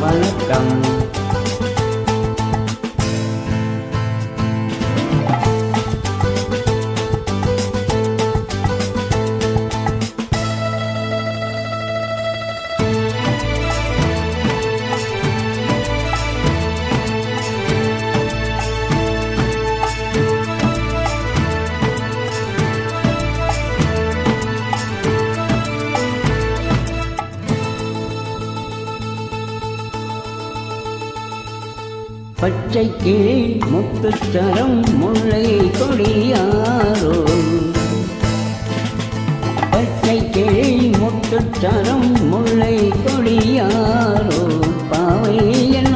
Bạn cần பச்சை கிளி முத்துத்தரம் முல்லை கொடியாரோ. பச்சை கிளி முத்துத்தரம் முல்லை கொடியாரோ. பாவை என்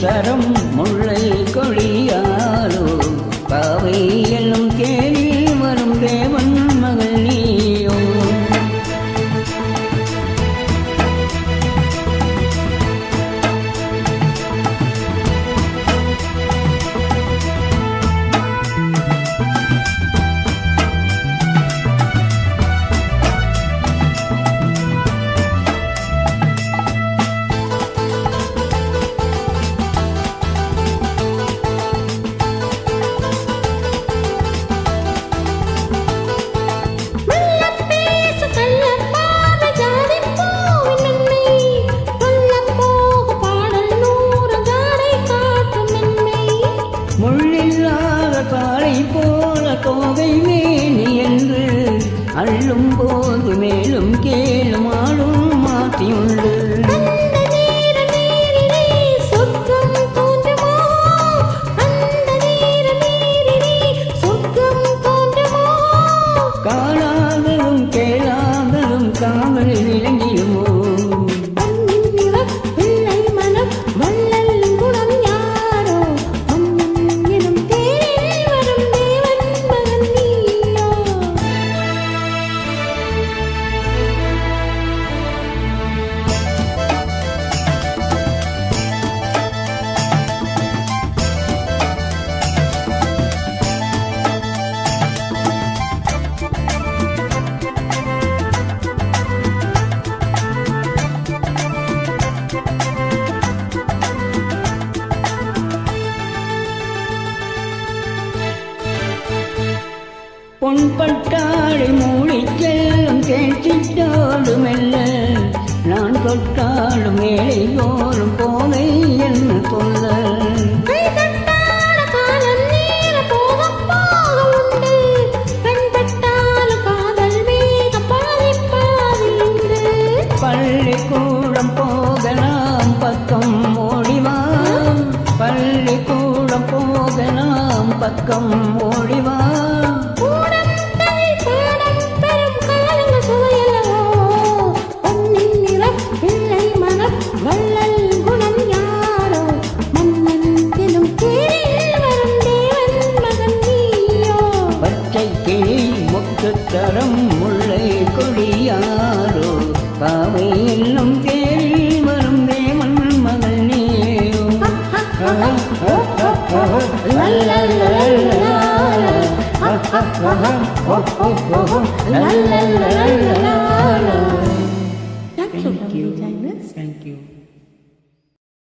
சரம் முள்ளை கொடியாலோ பாவைய மேலும் போது மேலும் கே பொன்பட்டாளை மூடி செல்லும் கேட்சிட்டோடு மெல்ல நான் தொட்டாலும் மேலே போலும் போதை என்று சொல்ல. பள்ளிக்கூடம் பக்கம் ஓடிவா கொடியாரோ பாவை என்னும் தேரில் வரும் தேவன் மகள் நீயோ Thank you. Thank you.